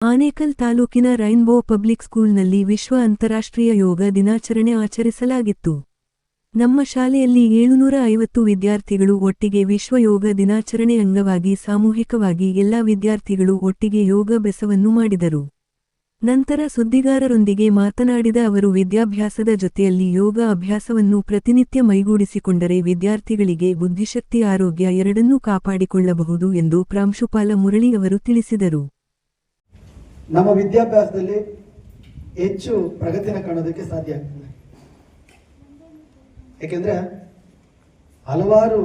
ಆನೇಕಲ್ ತಾಲೂಕಿನ rainbow public ಸ್ಕೂಲ್ನಲ್ಲಿ ವಿಶ್ವ ಅಂತಾರಾಷ್ಟ್ರೀಯ ಯೋಗ ದಿನಾಚರಣೆ ಆಚರಿಸಲಾಗಿತ್ತು. ನಮ್ಮ ಶಾಲೆಯಲ್ಲಿ ಏಳುನೂರ ಐವತ್ತು ವಿದ್ಯಾರ್ಥಿಗಳು ಒಟ್ಟಿಗೆ ವಿಶ್ವ ಯೋಗ ದಿನಾಚರಣೆ ಅಂಗವಾಗಿ ಸಾಮೂಹಿಕವಾಗಿ ಎಲ್ಲಾ ವಿದ್ಯಾರ್ಥಿಗಳು ಒಟ್ಟಿಗೆ ಯೋಗ ಬೆಸವನ್ನು ಮಾಡಿದರು. ನಂತರ ಸುದ್ದಿಗಾರರೊಂದಿಗೆ ಮಾತನಾಡಿದ ಅವರು, ವಿದ್ಯಾಭ್ಯಾಸದ ಜೊತೆಯಲ್ಲಿ ಯೋಗ ಅಭ್ಯಾಸವನ್ನು ಪ್ರತಿನಿತ್ಯ ಮೈಗೂಡಿಸಿಕೊಂಡರೆ ವಿದ್ಯಾರ್ಥಿಗಳಿಗೆ ಬುದ್ಧಿಶಕ್ತಿ, ಆರೋಗ್ಯ ಎರಡನ್ನೂ ಕಾಪಾಡಿಕೊಳ್ಳಬಹುದು ಎಂದು ಪ್ರಾಂಶುಪಾಲ ಮುರಳಿ ಅವರು ತಿಳಿಸಿದರು. ನಮ್ಮ ವಿದ್ಯಾಭ್ಯಾಸದಲ್ಲಿ ಹೆಚ್ಚು ಪ್ರಗತಿನ ಕಾಣೋದಕ್ಕೆ ಸಾಧ್ಯ ಆಗ್ತದೆ. ಏಕೆಂದ್ರೆ ಹಲವಾರು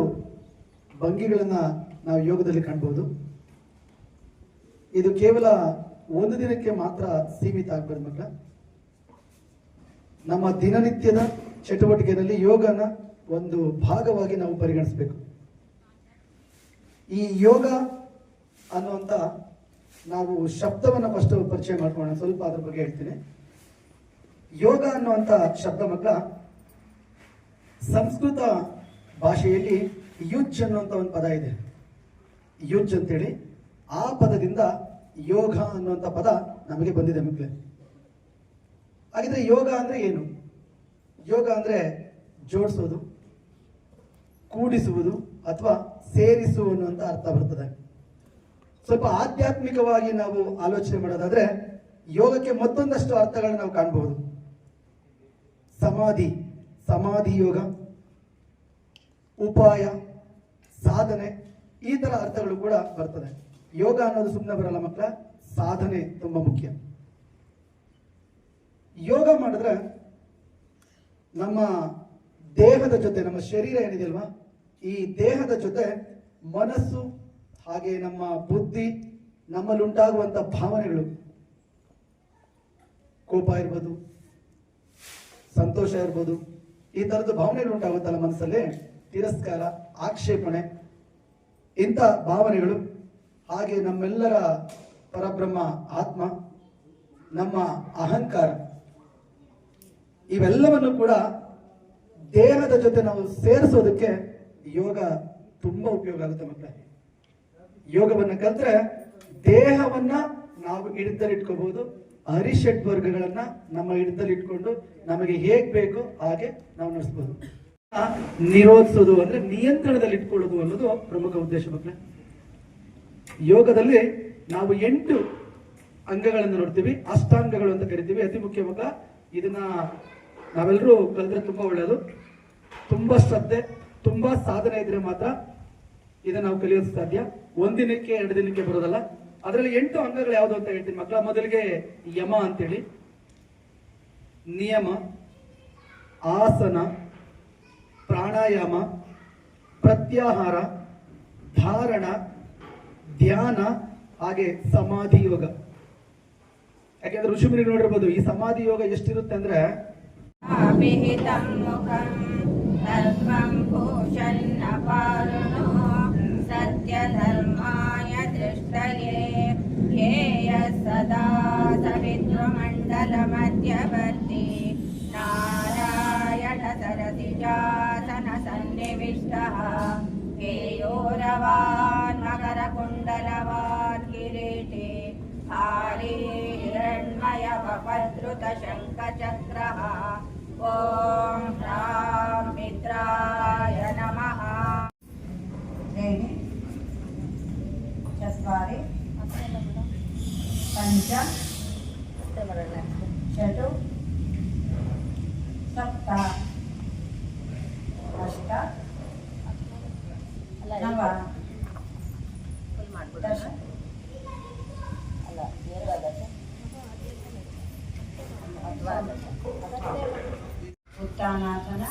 ಭಂಗಿಗಳನ್ನ ನಾವು ಯೋಗದಲ್ಲಿ ಕಾಣ್ಬೋದು. ಇದು ಕೇವಲ ಒಂದು ದಿನಕ್ಕೆ ಮಾತ್ರ ಸೀಮಿತ ಆಗ್ಬಾರ್ದು ಮಕ್ಕಳ. ನಮ್ಮ ದಿನನಿತ್ಯದ ಚಟುವಟಿಕೆಯಲ್ಲಿ ಯೋಗನ ಒಂದು ಭಾಗವಾಗಿ ನಾವು ಪರಿಗಣಿಸಬೇಕು. ಈ ಯೋಗ ಅನ್ನುವಂಥ ನಾವು ಶಬ್ದವನ್ನು ಫಸ್ಟ್ ಪರಿಚಯ ಮಾಡ್ಕೊಳ್ಳೋಣ. ಸ್ವಲ್ಪ ಅದ್ರ ಬಗ್ಗೆ ಹೇಳ್ತೀನಿ. ಯೋಗ ಅನ್ನುವಂಥ ಶಬ್ದ ಮಕ್ಕಳ ಸಂಸ್ಕೃತ ಭಾಷೆಯಲ್ಲಿ ಯುಜ್ ಅನ್ನುವಂಥ ಒಂದು ಪದ ಇದೆ. ಯುಜ್ ಅಂತೇಳಿ. ಆ ಪದದಿಂದ ಯೋಗ ಅನ್ನುವಂಥ ಪದ ನಮಗೆ ಬಂದಿದೆ ಮಕ್ಕಳೇ ಹಾಗಿದ್ರೆ ಯೋಗ ಅಂದ್ರೆ ಏನು? ಯೋಗ ಅಂದ್ರೆ ಜೋಡಿಸೋದು, ಕೂಡಿಸುವುದು ಅಥವಾ ಸೇರಿಸು ಅನ್ನುವಂಥ ಅರ್ಥ ಬರ್ತದೆ. ಸ್ವಲ್ಪ ಆಧ್ಯಾತ್ಮಿಕವಾಗಿ ನಾವು ಆಲೋಚನೆ ಮಾಡೋದಾದ್ರೆ ಯೋಗಕ್ಕೆ ಮತ್ತೊಂದಷ್ಟು ಅರ್ಥಗಳನ್ನ ನಾವು ಕಾಣಬಹುದು. ಸಮಾಧಿ ಸಮಾಧಿ ಯೋಗ, ಉಪಾಯ, ಸಾಧನೆ, ಈ ತರ ಅರ್ಥಗಳು ಕೂಡ ಬರ್ತದೆ. ಯೋಗ ಅನ್ನೋದು ಸುಮ್ಮನೆ ಬರಲ್ಲ ಮಕ್ಕಳ, ಸಾಧನೆ ತುಂಬಾ ಮುಖ್ಯ. ಯೋಗ ಮಾಡಿದ್ರೆ ನಮ್ಮ ದೇಹದ ಜೊತೆ, ನಮ್ಮ ಶರೀರ ಏನಿದೆಯಲ್ವಾ, ಈ ದೇಹದ ಜೊತೆ ಮನಸ್ಸು ಹಾಗೆ ನಮ್ಮ ಬುದ್ಧಿ ನಮ್ಮಲ್ಲಿ ಉಂಟಾಗುವಂತ ಭಾವನೆಗಳು. ಕೋಪ ಇರ್ಬೋದು, ಸಂತೋಷ ಇರ್ಬೋದು, ಈ ತರದ ಭಾವನೆಗಳು ಉಂಟಾಗುತ್ತಲ್ಲ ಮನಸ್ಸಲ್ಲಿ? ತಿರಸ್ಕಾರ, ಆಕ್ಷೇಪಣೆ, ಇಂಥ ಭಾವನೆಗಳು. ಹಾಗೆ ನಮ್ಮೆಲ್ಲರ ಪರಬ್ರಹ್ಮ, ಆತ್ಮ, ನಮ್ಮ ಅಹಂಕಾರ, ಇವೆಲ್ಲವನ್ನು ಕೂಡ ದೇಹದ ಜೊತೆ ನಾವು ಸೇರಿಸೋದಕ್ಕೆ ಯೋಗ ತುಂಬಾ ಉಪಯೋಗ ಆಗುತ್ತೆ ಮಕ್ಕಳೇ ಯೋಗವನ್ನ ಕಲ್ತ್ರೆ ದೇಹವನ್ನ ನಾವು ಹಿಡಿತದಲ್ಲಿ ಇಟ್ಕೋಬಹುದು. ಹರಿಷಡ್ ವರ್ಗಗಳನ್ನ ನಮ್ಮ ಹಿಡಿತದಲ್ಲಿ ಇಟ್ಕೊಂಡು ನಮಗೆ ಹೇಗ್ ಬೇಕು ಹಾಗೆ ನಾವು ನಡೆಸಬಹುದು ನಿರೋಧಿಸೋದು ಅಂದ್ರೆ ನಿಯಂತ್ರಣದಲ್ಲಿ ಇಟ್ಕೊಳ್ಳೋದು ಅನ್ನೋದು ಪ್ರಮುಖ ಉದ್ದೇಶ ಮಕ್ಕಳೇ. ಯೋಗದಲ್ಲಿ ನಾವು ಎಂಟು ಅಂಗಗಳನ್ನು ನೋಡ್ತೀವಿ. ಅಷ್ಟಾಂಗಗಳು ಅಂತ ಕರಿತೀವಿ. ಅತಿ ಮುಖ್ಯ ಮಗ ಇದನ್ನ ನಾವೆಲ್ಲರೂ ಕಲಿತ್ರೆ ತುಂಬಾ ಒಳ್ಳೆಯದು ತುಂಬಾ ಶ್ರದ್ಧೆ, ತುಂಬಾ ಸಾಧನೆ ಇದ್ರೆ ಮಾತ್ರ ಇದನ್ನ ನಾವು ಕಲಿಯೋದು ಸಾಧ್ಯ. ಒಂದಿನಕ್ಕೆ ಎರಡು ದಿನಕ್ಕೆ ಬರೋದಲ್ಲ. ಅದರಲ್ಲಿ ಎಂಟು ಅಂಗಗಳು ಯಾವುದು ಅಂತ ಹೇಳ್ತೀನಿ. ಮಕ್ಕಳ ಮೊದಲಿಗೆ ಯಮ ಅಂತೇಳಿ. ನಿಯಮ, ಆಸನ, ಪ್ರಾಣಾಯಾಮ, ಪ್ರತ್ಯಾಹಾರ, ಧಾರಣ, ಧ್ಯಾನ, ಹಾಗೆ ಸಮಾಧಿ ಯೋಗ. ಯಾಕೆಂದ್ರೆ ಋಷಿ ಮುನಿ ನೋಡಿರ್ಬೋದು, ಈ ಸಮಾಧಿ ಯೋಗ ಎಷ್ಟಿರುತ್ತೆ ಅಂದ್ರೆ ಮುಖಂ 大家大家 ఉత్తానాసన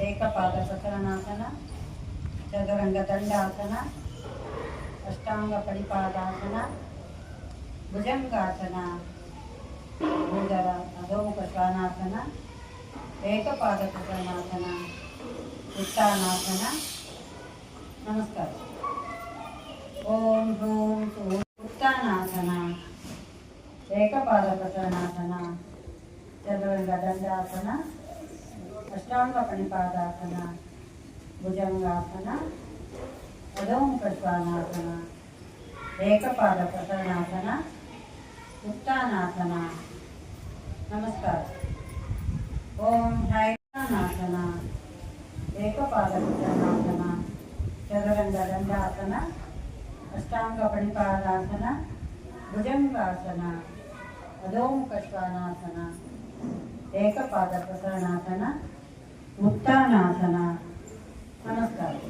ఏకపాద సకలనాసన చదురంగ దండాసన అష్టాంగ పరిపాదాసన భుజంగాసన భూధర అధోముఖ శ్వానాసన ఏకపాద సకలనాసన ఉత్తానాసన. నమస్కారం. ఓం హ్రూం ಏಕಪಾದಪತನಾಸನ ಚದುರಂಗ ದಂಡಾಸನ ಅಷ್ಟಾಂಗ ಪಣಿಪಾದಾಸನ ಭುಜಂಗಾಸನ ಉದೋಮುಖ ಸ್ವಾನಾಸನ ಏಕಪಾದಪತನಾಸನ ಉಕ್ತಾನಾಸನ ನಮಸ್ಕಾರ ಓಂ ಹ್ರೈನಾಸನ ಏಕಪಾದಪತನಾಸನ ಚದುರಂಗ ದಂಡಾಸನ ಅಷ್ಟಾಂಗ ಪಣಿಪಾದಾಸನ ಭುಜಂಗಾಸನ అధోముఖ శ్వానాసన ఏకపాద ప్రసరణాసన ముక్తానాసన నమస్కారం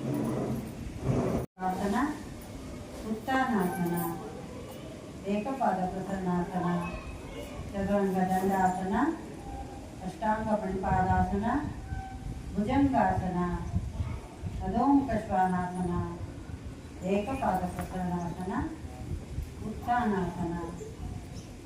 ఆసన ముక్తానాసన ఏకపాద ప్రసరణాసన చతురంగ దండాసన అష్టాంగ పణిపాదాసన భుజంగాసన అధోముఖ ఏకపాద ప్రసరణాసన ముక్తానాసన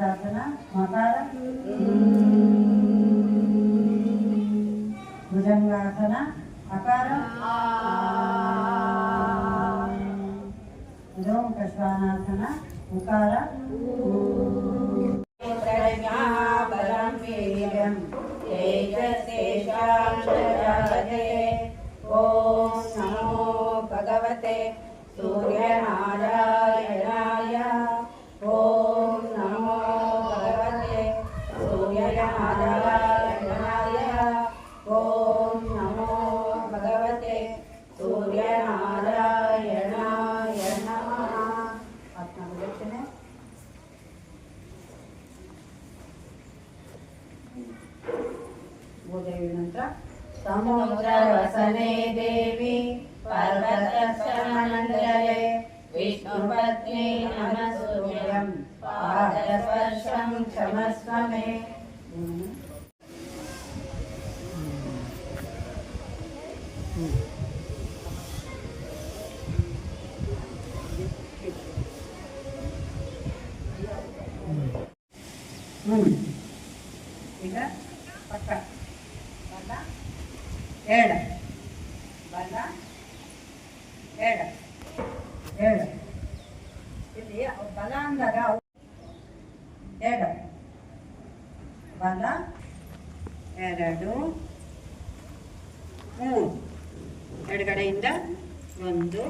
प्रार्थना मातारा भुजंगासना अकार ओम कश्वानासना उकार। प्रज्ञाबलं वीर्यं तेजसेशां ಪೂಜೆಯ ನಂತರ ಸಮುದ್ರ ವಸನೆ ದೇವಿ ಪರ್ವತಶ್ರಮಣಂದರೇ ವಿಷ್ಣು ಪತ್ನಿ ನಮಸ್ಸೂಯಂ ಪಾದ ಸ್ಪರ್ಶಂ ಕ್ಷಮಸ್ವ ಮೇ ಈಗ ಪಕ್ಕ ಎಡ ಬಲ ಎಡ ಎಡ ಇಲ್ಲಿ ಬಲ ಅಂದಾಗ ಎಡ ಬಲ ಎರಡು ಮೂರು. ಎಡಗಡೆಯಿಂದ ಒಂದು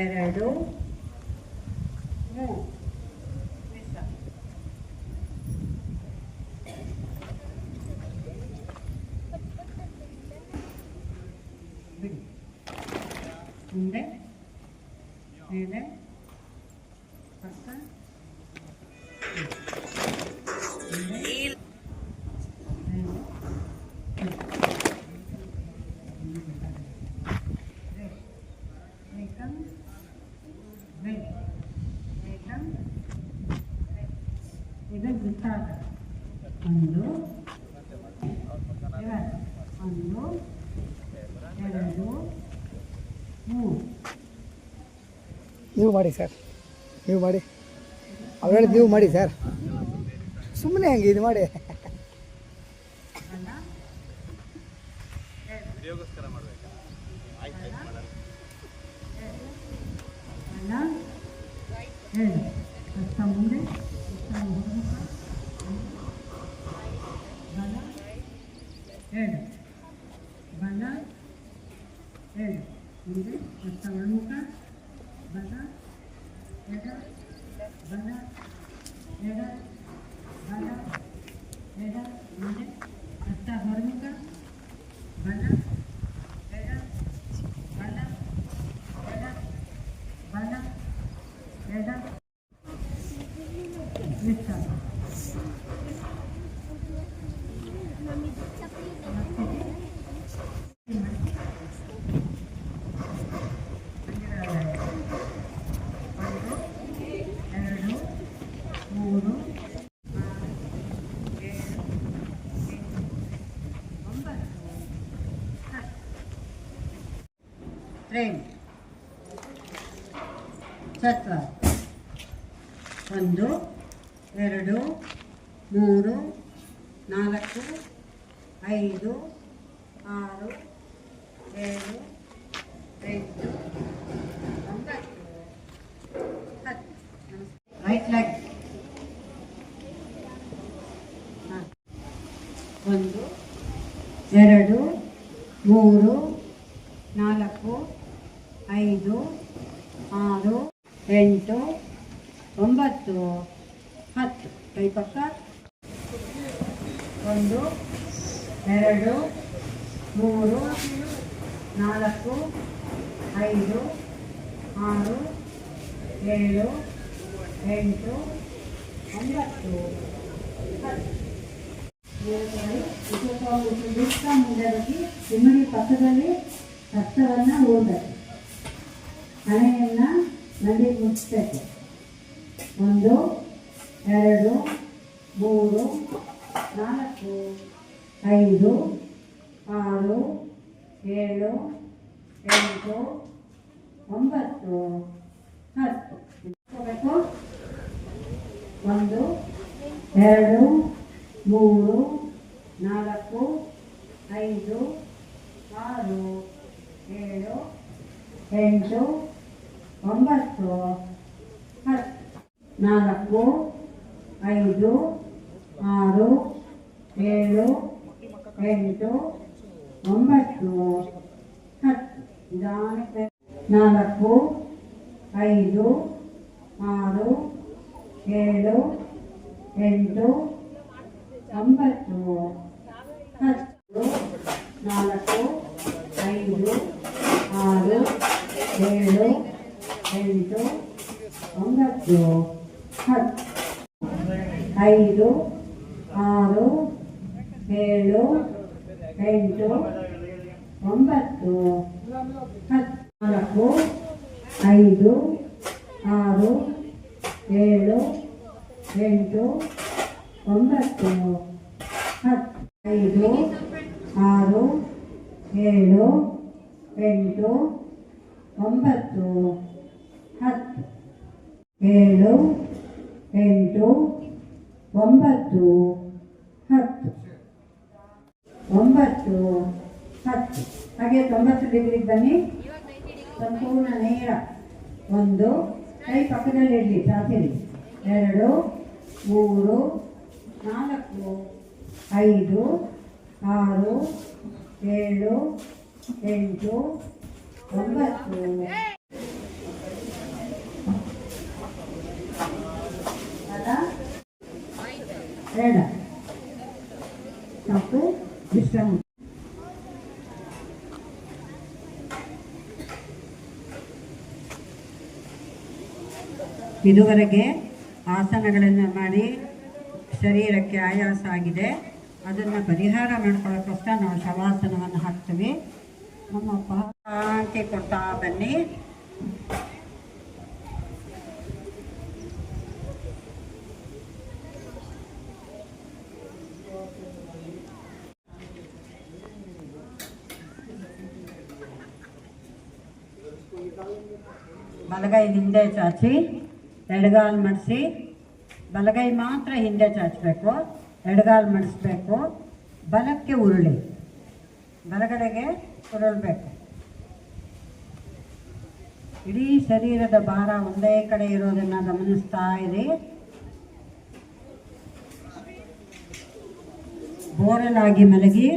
ಎರಡು 군대, 네네, 아싸, 네네, 이건 좋다. 언도, 이건 언도. ನೀವು ಮಾಡಿ ಸರ್. ನೀವು ಮಾಡಿ. ಅವ್ರು ಹೇಳಿದ್ ನೀವು ಮಾಡಿ ಸರ್. ಸುಮ್ಮನೆ ಹಂಗೆ ಇದು ಮಾಡಿ. ಮುಂದೆ ಚತ್ವ ಒಂದು ಎರಡು ಮೂರು ನಾಲ್ಕು ಐದು ಆರು ಏಳು ಎಂಟು ಒಂಬತ್ತು ಹತ್ತು ರೈಟ್ ಲೆಗ್ ಒಂದು ಎರಡು ಮೂರು ನಾಲ್ಕು ಐದು ಆರು ಎಂಟು, ಒಂಬತ್ತು, ಹತ್ತು. ಕೈ ಪಕ್ಕ. ಒಂದು, ಎರಡು, ಮೂರು, ನಾಲ್ಕು, ಐದು, ಆರು, ಏಳು, ಎಂಟು, ಒಂಬತ್ತು, ಹತ್ತು. ನಿಮ್ಮಡಿ ಪಕ್ಕದಲ್ಲಿ ಹಸ್ತವನ್ನು ಓದಬೇಕು ಹಣೆಯನ್ನು ನದಿ ಮುಚ್ಚಬೇಕು ಒಂದು, ಎರಡು, ಮೂರು, ನಾಲ್ಕು, ಐದು, ಆರು, ಏಳು, ಎಂಟು, ಒಂಬತ್ತು, ಹತ್ತು. ಮುಚ್ಕೋಬೇಕು ಒಂದು, ಎರಡು, ಮೂರು, ನಾಲ್ಕು, ಐದು, ಆರು, ಏಳು, ಎಂಟು ಒಂಬತ್ತು ಹತ್ತು ನಾಲ್ಕು ಐದು ಆರು ಏಳು ಎಂಟು ಒಂಬತ್ತು ಹತ್ತು ನಿಧಾನಕ್ಕೆ ನಾಲ್ಕು ಐದು ಆರು ಏಳು ಎಂಟು ಒಂಬತ್ತು ಒಂಬತ್ತು ಹತ್ತು ಐದು ಆರು ಏಳು ಎಂಟು ಒಂಬತ್ತು ಹತ್ತು ನಾಲ್ಕು ಐದು ಆರು ಏಳು ಎಂಟು ಒಂಬತ್ತು ಹತ್ತು ಐದು ಆರು ಏಳು ಎಂಟು ಒಂಬತ್ತು ಹತ್ತು ಏಳು, ಎಂಟು, ಒಂಬತ್ತು, ಹತ್ತು. ಒಂಬತ್ತು, ಹತ್ತು. ಹಾಗೆ ತೊಂಬತ್ತು ಡಿಗ್ರಿ ಬನ್ನಿ. ಸಂಪೂರ್ಣ ನೇರ. ಒಂದು, ಕೈ ಪಕ್ಕದಲ್ಲಿ ಇರಲಿ ಸಾಸಿರಿ ಎರಡು, ಮೂರು, ನಾಲ್ಕು, ಐದು, ಆರು, ಏಳು, ಎಂಟು, ಒಂಬತ್ತು. ಬೇಡ ತಪ್ಪು ವಿಶ್ರಾಮ ಇದುವರೆಗೆ ಆಸನಗಳನ್ನು ಮಾಡಿ ಶರೀರಕ್ಕೆ ಆಯಾಸ ಆಗಿದೆ. ಅದನ್ನು ಪರಿಹಾರ ಮಾಡ್ಕೊಳ್ಳೋಕ್ಕೋಸ್ಕರ ನಾವು ಶವಾಸನವನ್ನು ಹಾಕ್ತೀವಿ. ನಮ್ಮ ಶಾಂತಿ ಕೊಡ್ತಾ ಬನ್ನಿ. ಬಲಗೈ ಹಿಂದೆ ಚಾಚಿ, ಎಡಗಾಲು ಮಡಿಸಿ. ಬಲಗೈ ಮಾತ್ರ ಹಿಂದೆ ಚಾಚಬೇಕು, ಎಡಗಾಲು ಮಡಿಸ್ಬೇಕು. ಬಲಕ್ಕೆ ಉರುಳಿ. ಬಲಗಡೆಗೆ ಉರುಳಬೇಕು. ಇಡೀ ಶರೀರದ ಭಾರ ಒಂದೇ ಕಡೆ ಇರೋದನ್ನು ಗಮನಿಸ್ತಾ ಇರಿ. ಬೋರಲಾಗಿ ಮಲಗಿ.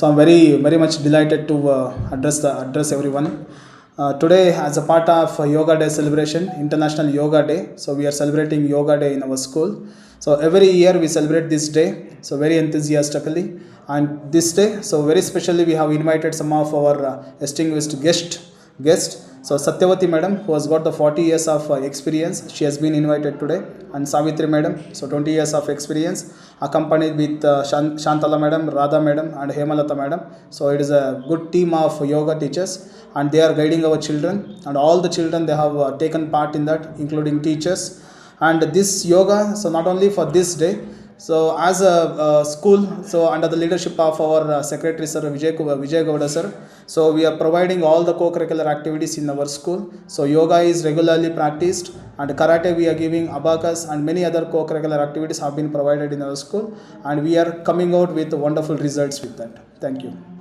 So I very very much delighted to address address everyone. Uh, today, as a part of uh, Yoga Day celebration, International Yoga Day, so we are celebrating Yoga Day in our school. So every year we celebrate this day, so very enthusiastically. And this day, so very specially, we have invited some of our uh, distinguished guest guest. So Satyavati madam, who has got the 40 years of uh, experience, she has been invited today, and Savitri madam, so 20 years of experience, accompanied with uh, Shan- Shantala madam, Radha madam, and Hemalata madam. So it is a good team of yoga teachers, and they are guiding our children, and all the children they have uh, taken part in that, including teachers. And this yoga, so not only for this day, So as a school, so under the leadership of our uh, secretary sir Vijay Vijay Gowda sir, so we are providing all the co-curricular activities in our school. So yoga is regularly practiced, and karate we are giving abacus and many other co-curricular activities have been provided in our school, and we are coming out with wonderful results with that. Thank you.